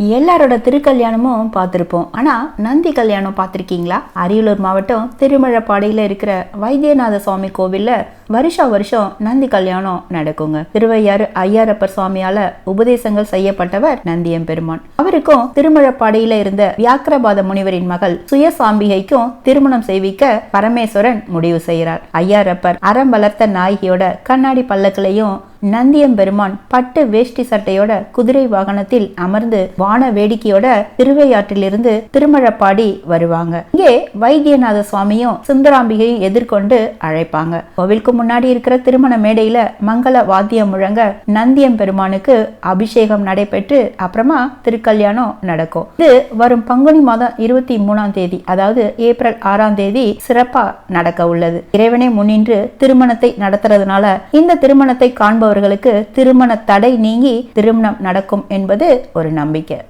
எல்லாரோட திருக்கல்யாணமும் பார்த்துருப்போம். ஆனால் நந்தி கல்யாணம் பார்த்துருக்கீங்களா? அரியலூர் மாவட்டம் திருமழப்பாடியில் இருக்கிற வைத்தியநாத சுவாமி கோவிலில் வருஷா வருஷம் நந்தி கல்யாணம் நடக்குங்க. திருவையாறு ஐயாரப்பர் சுவாமியால உபதேசங்கள் செய்யப்பட்டவர் நந்தியம் பெருமான். அவருக்கும் திருமழப்பாடியில இருந்த வியாக்கிரபாத முனிவரின் மகள் சுயசாம்பிகைக்கும் திருமணம் செய்விக்க பரமேஸ்வரன் முடிவு செய்கிறார். ஐயாரப்பர் அறம் வளர்த்த நாயகியோட கண்ணாடி பல்லக்களையும் நந்தியம் பெருமான் பட்டு வேஷ்டி சட்டையோட குதிரை வாகனத்தில் அமர்ந்து வான வேடிக்கையோட திருவையாற்றிலிருந்து திருமழப்பாடி வருவாங்க. இங்கே வைத்தியநாத சுவாமியும் சுந்தராம்பிகையும் எதிர்கொண்டு அழைப்பாங்க. கோவிலுக்கு முன்னாடி இருக்கிற திருமண மேடையில மங்கள வாத்தியம் முழங்க நந்தியம் பெருமானுக்கு அபிஷேகம் நடைபெற்று அப்புறமா திருக்கல்யாணம் நடக்கும். இது வரும் பங்குனி மாதம் இருபத்தி மூணாம் தேதி அதாவது ஏப்ரல் ஆறாம் தேதி சிறப்பா நடக்க உள்ளது. இறைவனை முன்னின்று திருமணத்தை நடத்துறதுனால இந்த திருமணத்தை காண்பவர்களுக்கு திருமண தடை நீங்கி திருமணம் நடக்கும் என்பது ஒரு நம்பிக்கை.